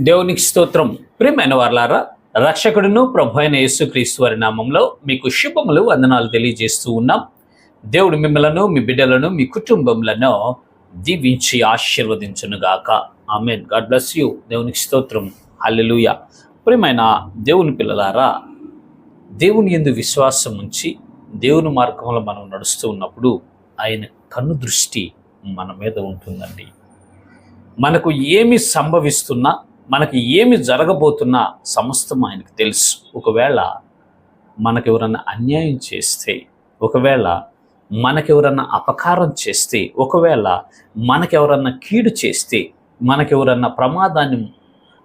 దేవునికి స్తోత్రం. ప్రియమైన వర్లారా రక్షకుడును ప్రభు అయిన యేసుక్రీస్తు వారి నామంలో మీకు శుభములు వందనాలు తెలియజేస్తూ ఉన్నాం. దేవుడు మిమ్మలను మీ బిడ్డలను మీ కుటుంబములను దీవించి ఆశీర్వదించునుగాక ఆమెన్. God bless you. దేవునికి స్తోత్రం. అల్లెలుయ ప్రియమైన దేవుని పిల్లలారా దేవుని ఎందు విశ్వాసం ఉంచి దేవుని మార్గంలో మనం నడుస్తూ ఉన్నప్పుడు ఆయన కన్ను దృష్టి మన మీద ఉంటుందండి. మనకు ఏమి సంభవిస్తున్నా మనకి ఏమి జరగబోతున్నా సమస్తం ఆయనకు తెలుసు. ఒకవేళ మనకెవరన్నా అన్యాయం చేస్తే ఒకవేళ మనకెవరన్నా అపకారం చేస్తే ఒకవేళ మనకెవరన్నా కీడు చేస్తే మనకెవరన్నా ప్రమాదాన్ని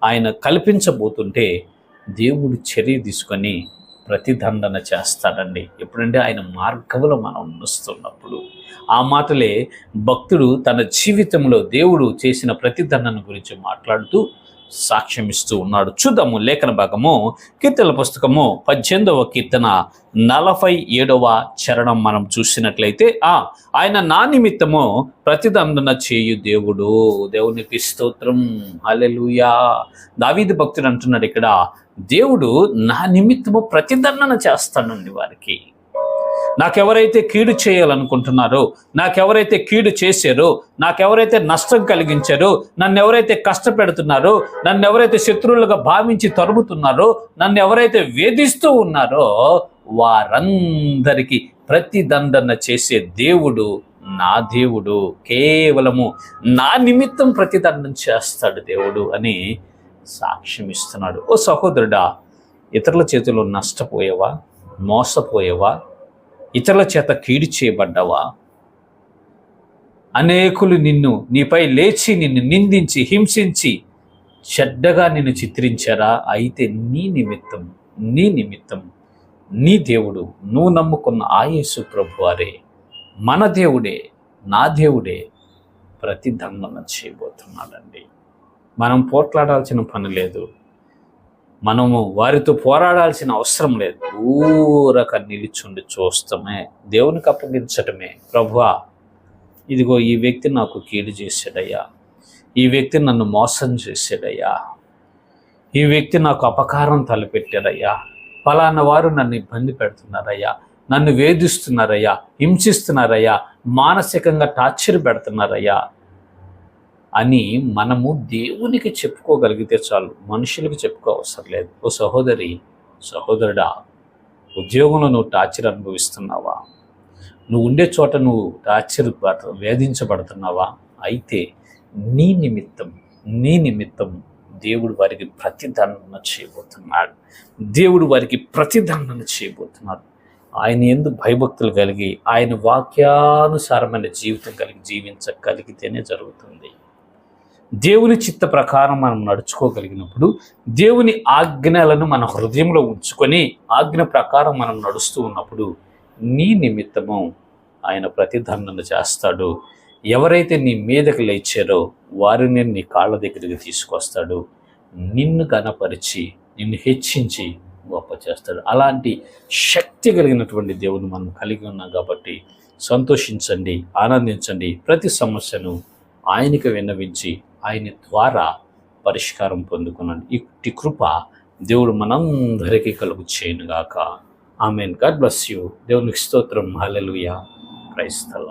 ఆయన కల్పించబోతుంటే దేవుడు చర్య తీసుకొని ప్రతిదండన చేస్తాడండి. ఎప్పుడంటే ఆయన మార్గంలో మనం నడుస్తున్నప్పుడు. ఆ మాటలే భక్తుడు తన జీవితంలో దేవుడు చేసిన ప్రతిదండన గురించి మాట్లాడుతూ సాక్ష్యం ఇస్తూ ఉన్నాడు. చూద్దాము లేఖన భాగము కీర్తన పుస్తకము పద్దెనిమిదవ కీర్తన నలభై ఏడవ చరణం మనం చూసినట్లయితే ఆ ఆయన నా నిమిత్తము ప్రతిదండన చేయు దేవుడు. దేవునికి స్తోత్రం. అలెలుయా దావీది భక్తుడు అంటున్నాడు ఇక్కడ దేవుడు నా నిమిత్తము ప్రతిదండన చేస్తానండి వారికి. నాకెవరైతే కీడు చేయాలనుకుంటున్నారో నాకెవరైతే కీడు చేశారో నాకెవరైతే నష్టం కలిగించారో నన్ను ఎవరైతే కష్టపెడుతున్నారో నన్ను ఎవరైతే శత్రువులుగా భావించి తరుముతున్నారో నన్ను ఎవరైతే వేధిస్తూ ఉన్నారో వారందరికీ ప్రతిదండన చేసే దేవుడు నా దేవుడు. కేవలము నా నిమిత్తం ప్రతిదండం చేస్తాడు దేవుడు అని సాక్ష్యం ఇస్తున్నాడు. ఓ సహోదరుడా ఇతరుల చేతిలో నష్టపోయేవా? మోసపోయేవా? ఇతరుల చేత కీడు చేయబడ్డావా? అనేకులు నిన్ను నీపై లేచి నిన్ను నిందించి హింసించి చెడ్డగా నిన్ను చిత్రించారా? అయితే నీ నిమిత్తం నీ నిమిత్తం నీ దేవుడు నువ్వు నమ్ముకున్న ఆయేసు ప్రభువారే మన దేవుడే నా దేవుడే ప్రతిదండన చేయబోతున్నాడండి. మనం పోట్లాడాల్సిన పని లేదు. మనము వారితో పోరాడాల్సిన అవసరం లేదు. దూరక నిలిచుండి చూస్తామే. దేవునికి అప్పగించటమే. ప్రభువా ఇదిగో ఈ వ్యక్తి నాకు కీడు చేశాడయ్యా. ఈ వ్యక్తి నన్ను మోసం చేశాడయ్యా. ఈ వ్యక్తి నాకు అపకారం తలపెట్టాడయ్యా. ఫలానా వారు నన్ను ఇబ్బంది పెడుతున్నారయ్యా. నన్ను వేధిస్తున్నారయ్యా. హింసిస్తున్నారయ్యా. మానసికంగా టార్చర్ పెడుతున్నారయ్యా. అని మనము దేవునికి చెప్పుకోగలిగితే చాలు మనుషులకు చెప్పుకో అవసరం లేదు. ఓ సహోదరి సహోదరుడా ఉద్యోగంలో నువ్వు టార్చర్ అనుభవిస్తున్నావా? నువ్వు ఉండే చోట నువ్వు టార్చర్ వేధించబడుతున్నావా? అయితే నీ నిమిత్తం నీ నిమిత్తం దేవుడు వారికి ప్రతిదండన చేయబోతున్నాడు. దేవుడు వారికి ప్రతిదండన చేయబోతున్నాడు. ఆయన ఎందు భయభక్తులు కలిగి ఆయన వాక్యానుసారమైన జీవితం కలిగి జీవించగలిగితేనే జరుగుతుంది. దేవుని చిత్త ప్రకారం మనం నడుచుకోగలిగినప్పుడు దేవుని ఆజ్ఞలను మన హృదయంలో ఉంచుకొని ఆజ్ఞ ప్రకారం మనం నడుస్తూ ఉన్నప్పుడు నీ నిమిత్తము ఆయన ప్రతిదండన చేస్తాడు. ఎవరైతే నీ మీదకి లేచారో వారిని నీ కాళ్ళ దగ్గరికి తీసుకొస్తాడు. నిన్ను కనపరిచి నిన్ను హెచ్చించి గొప్ప చేస్తాడు. అలాంటి శక్తి కలిగినటువంటి దేవుని మనం కలిగి ఉన్నాం కాబట్టి సంతోషించండి ఆనందించండి. ప్రతి సమస్యను ఆయనకి విన్నవించి ఆయన ద్వారా పరిష్కారం పొందుకున్నాను ఇట్టి కృప దేవుడు మనందరికీ కలుగు చేయనుగాక. ఆమెన్. God bless you. దేవునికి స్తోత్రం. హల్లెలూయా. క్రైస్తల